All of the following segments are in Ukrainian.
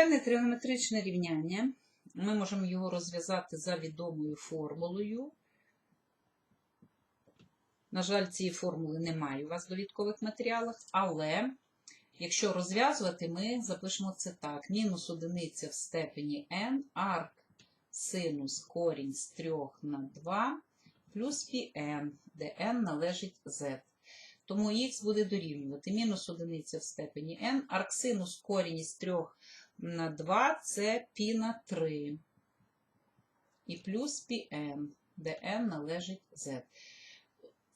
Звичайне тригонометричне рівняння. Ми можемо його розв'язати за відомою формулою. На жаль, цієї формули немає у вас в довідкових матеріалах, але якщо розв'язувати, ми запишемо це так: мінус одиниця в степені n, арк синус корінь з 3 на 2 плюс πn, де n належить z. Тому х буде дорівнювати мінус одиниця в степені n, арксинус корінь із 3 на 2 це пі на 3. І плюс пі n, де n належить z.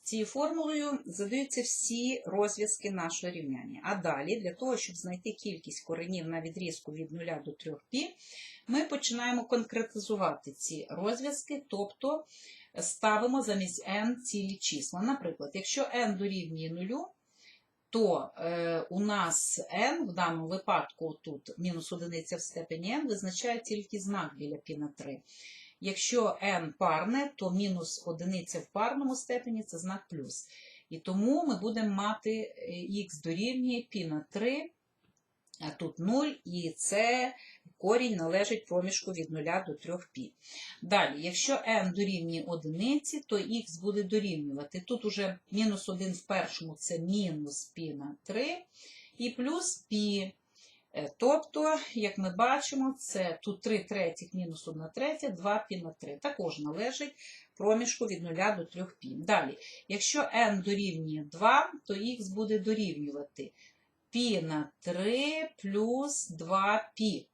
Цією формулою задаються всі розв'язки нашого рівняння. А далі, для того, щоб знайти кількість коренів на відрізку від 0 до 3π, ми починаємо конкретизувати ці розв'язки, тобто ставимо замість n цілі числа. Наприклад, якщо n дорівнює 0, то е, у нас n, в даному випадку тут мінус одиниця в степені n, визначає тільки знак біля π на 3. Якщо n парне, то мінус одиниця в парному степені це знак плюс. І тому ми будемо мати х дорівнює π на 3, а тут 0, і це корінь належить проміжку від 0 до 3π. Далі, якщо n дорівнює одиниці, то х буде дорівнювати. Тут уже мінус 1 в першому це мінус π на 3 і плюс π. Е, Тобто, як ми бачимо, це тут 3 третіх мінус 1 третя, 2 пі на 3. Також належить проміжку від 0 до 3 пі. Далі, якщо n дорівнює 2, то х буде дорівнювати пі на 3 плюс 2 пі.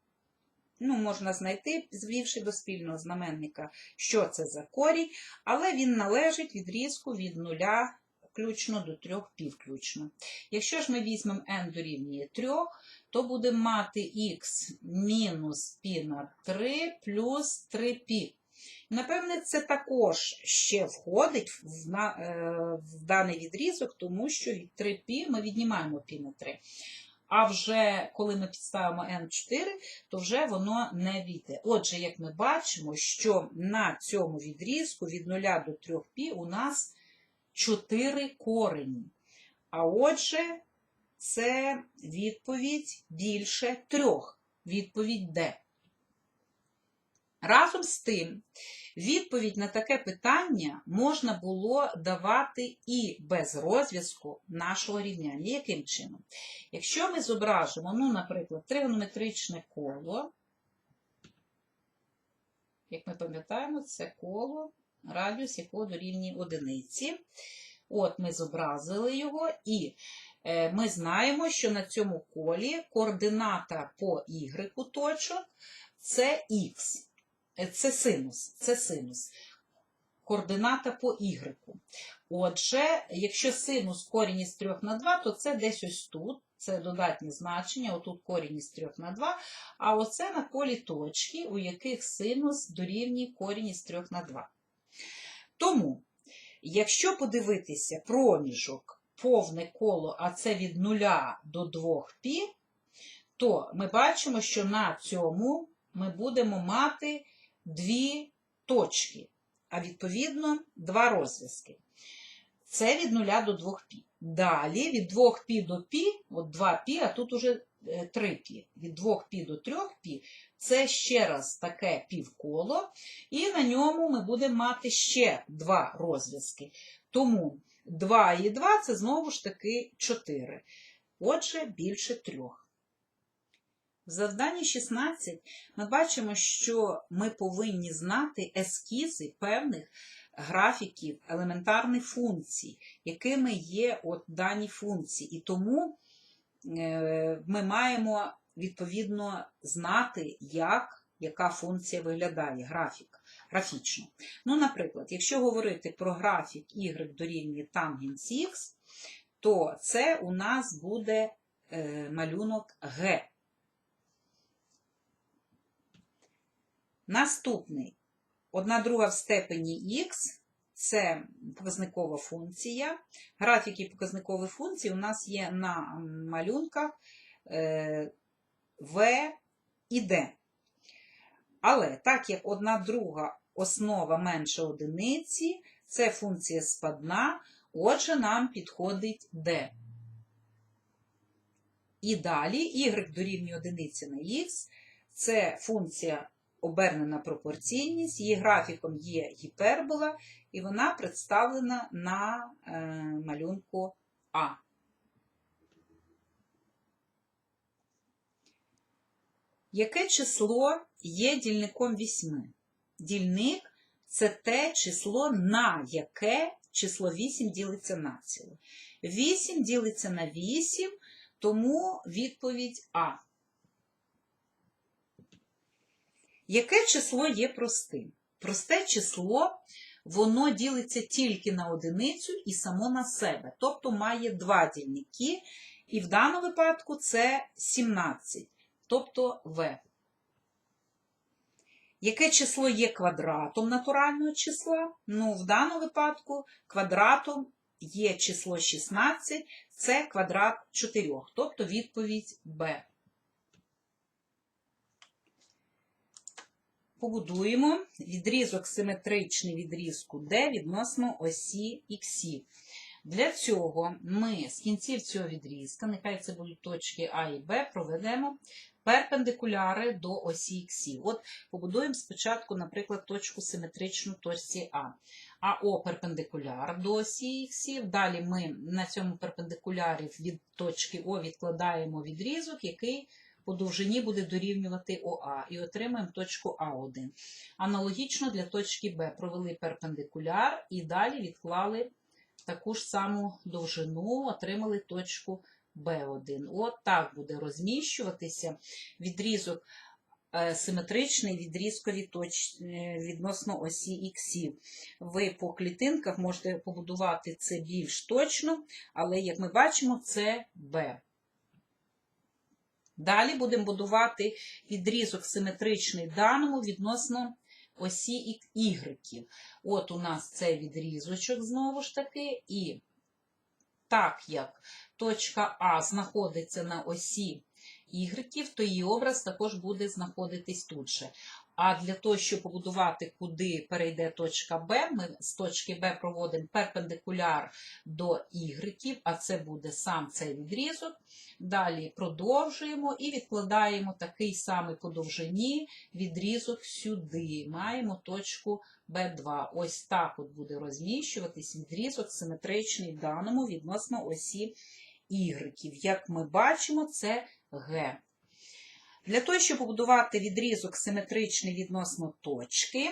Ну, можна знайти, звівши до спільного знаменника, що це за корінь, але він належить відрізку від 0 включно до 3 пі включно. Якщо ж ми візьмемо n дорівнює 3, то будемо мати х мінус π на 3 плюс 3π. Напевне, це також ще входить в, на, е, в даний відрізок, тому що від 3π ми віднімаємо π на 3. А вже коли ми підставимо n4, то вже воно не війде. Отже, як ми бачимо, що на цьому відрізку від 0 до 3π у нас 4 корені. А отже, це відповідь більше трьох. Відповідь Д. Разом з тим, відповідь на таке питання можна було давати і без розв'язку нашого рівняння. Яким чином? Якщо ми зображимо, ну, наприклад, тригонометричне коло, як ми пам'ятаємо, це коло, радіус якого дорівнює одиниці. От ми зобразили його, і е, ми знаємо, що на цьому колі координата по y точок це х. Е, Це синус. Це синус. Координата по y. Отже, якщо синус корінь із 3 на 2, то це десь ось тут. Це додатнє значення, отут корінь із 3 на 2, а оце на колі точки, у яких синус дорівнює корінь із 3 на 2. Тому, якщо подивитися проміжок повне коло, а це від 0 до 2 пі, то ми бачимо, що на цьому ми будемо мати дві точки, а відповідно два розв'язки. Це від 0 до 2 пі. Далі від 2 пі до пі, от 2 пі, а тут уже 3 пі. Від 2 пі до 3 пі це ще раз таке півколо, і на ньому ми будемо мати ще два розв'язки. Тому 2 і 2 це знову ж таки 4. Отже, більше 3. В завданні 16 ми бачимо, що ми повинні знати ескізи певних графіків елементарних функцій, якими є от дані функції. І тому е, ми маємо відповідно знати, як яка функція виглядає, графік, графічно. Ну, наприклад, якщо говорити про графік y дорівнює тангенс x, то це у нас буде е, малюнок Г. Наступний. Одна друга в степені х це показникова функція. Графіки показникових функцій у нас є на малюнках е, В і Д. Але так як одна друга основа менше одиниці, це функція спадна, отже, нам підходить D. І далі y дорівнює одиниці на х, Це функція обернена пропорційність, її графіком є гіпербола, і вона представлена на е, малюнку А. Яке число є дільником 8? Дільник це те число, на яке число 8 ділиться націло. 8 ділиться на 8, тому відповідь А. Яке число є простим? Просте число, воно ділиться тільки на одиницю і само на себе, тобто має два дільники, і в даному випадку це 17, тобто В. Яке число є квадратом натурального числа? Ну, в даному випадку квадратом є число 16, це квадрат 4, тобто відповідь Б. Побудуємо відрізок симетричний відрізку D відносно осі Х. Для цього ми з кінців цього відрізка, нехай це будуть точки А і Б, проведемо перпендикуляри до осі Х. От побудуємо спочатку, наприклад, точку симетричну точці А. АО перпендикуляр до осі Х. Далі ми на цьому перпендикулярі від точки О відкладаємо відрізок, який по довжині буде дорівнювати ОА і отримаємо точку А1. Аналогічно для точки Б провели перпендикуляр і далі відклали таку ж саму довжину, отримали точку Б1. От так буде розміщуватися відрізок е, симетричний відрізкові точ... е, відносно осі Х. Ви по клітинках можете побудувати це більш точно, але, як ми бачимо, це Б. Далі будемо будувати відрізок симетричний даному відносно осі Y. От у нас це відрізочок знову ж таки, і так як точка А знаходиться на осі Y, то її образ також буде знаходитись тут же. А для того, щоб побудувати, куди перейде точка Б, ми з точки Б проводимо перпендикуляр до Y, а це буде сам цей відрізок. Далі продовжуємо і відкладаємо такий самий по довжині відрізок сюди. Маємо точку Б2. Ось так от буде розміщуватись відрізок симетричний даному відносно осі Y. Як ми бачимо, це Г. Для того, щоб побудувати відрізок симетричний відносно точки,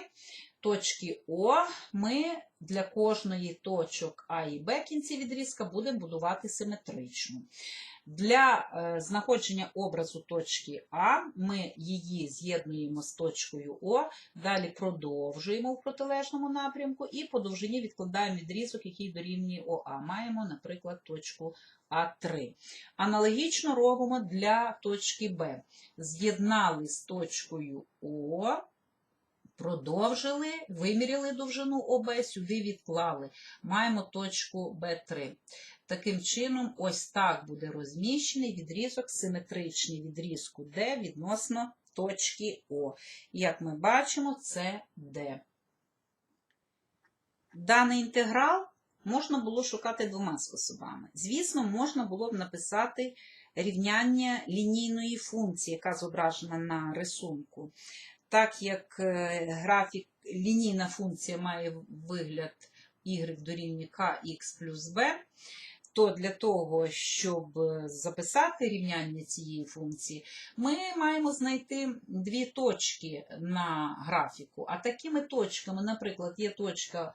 точки О, ми для кожної точок А і Б кінці відрізка будемо будувати симетричну. Для е, знаходження образу точки А ми її з'єднуємо з точкою О, далі продовжуємо в протилежному напрямку і по довжині відкладаємо відрізок, який дорівнює ОА. Маємо, наприклад, точку А3. Аналогічно робимо для точки Б. З'єднали з точкою О, продовжили, виміряли довжину ОБ, сюди відклали. Маємо точку Б3. Таким чином, ось так буде розміщений відрізок, симетричний відрізку D відносно точки О. Як ми бачимо, це D. Даний інтеграл можна було шукати двома способами. Звісно, можна було б написати рівняння лінійної функції, яка зображена на рисунку. Так як е, графік, лінійна функція має вигляд y дорівнює kx плюс b, то для того, щоб записати рівняння цієї функції, ми маємо знайти дві точки на графіку. А такими точками, наприклад, є точка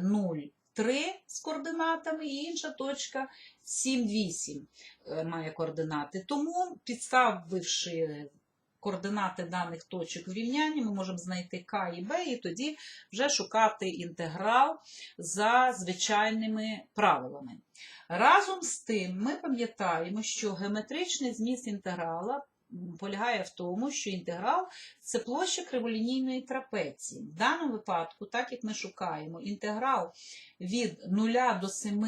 0, 3 з координатами, і інша точка 7,8 має координати. Тому, підставивши координати даних точок в ми можемо знайти К і Б, і тоді вже шукати інтеграл за звичайними правилами. Разом з тим, ми пам'ятаємо, що геометричний зміст інтеграла полягає в тому, що інтеграл це площа криволінійної трапеції. В даному випадку, так як ми шукаємо інтеграл від 0 до 7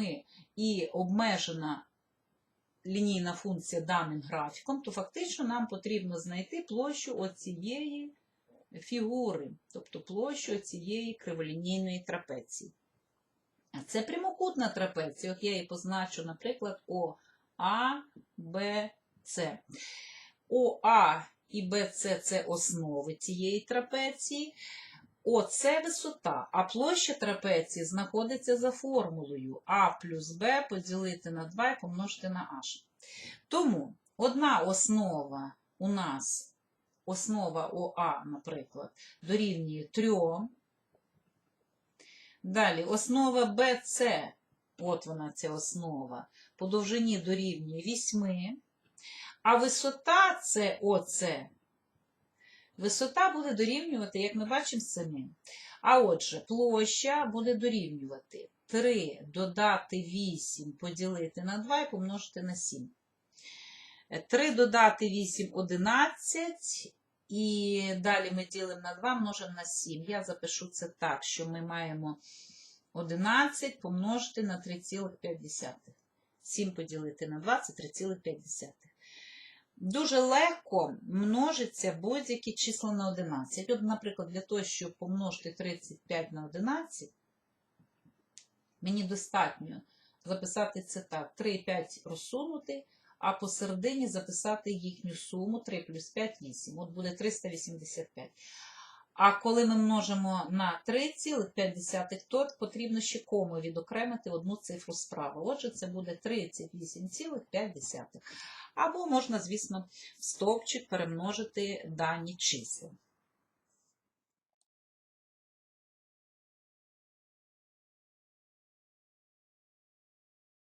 і обмежена лінійна функція даним графіком, то фактично нам потрібно знайти площу оцієї фігури, тобто площу цієї криволінійної трапеції. Це прямокутна трапеція, от я її позначу, наприклад, ОА, Б. ОА і BC це основи цієї трапеції. ОЦ висота, а площа трапеції знаходиться за формулою А плюс Б поділити на 2 і помножити на H. Тому одна основа у нас, основа ОА, наприклад, дорівнює 3. Далі основа БЦ, от вона ця основа, по довжині дорівнює 8. А висота це ОЦ. Висота буде дорівнювати, як ми бачимо, 7. А отже, площа буде дорівнювати 3 додати 8 поділити на 2 і помножити на 7. 3 додати 8 – 11. І далі ми ділимо на 2, множимо на 7. Я запишу це так, що ми маємо 11 помножити на 3,5. 7 поділити на 2 – це 3,5. Дуже легко множиться будь-які числа на 11. От, наприклад, для того, щоб помножити 35 на 11, мені достатньо записати це так: 3 і 5 розсунути, а посередині записати їхню суму 3 плюс 5 – 8. От буде 385. А коли ми множимо на 3,5, то потрібно ще кому відокремити одну цифру справа. Отже, це буде 38,5. Або можна, звісно, в стовпчик перемножити дані числа.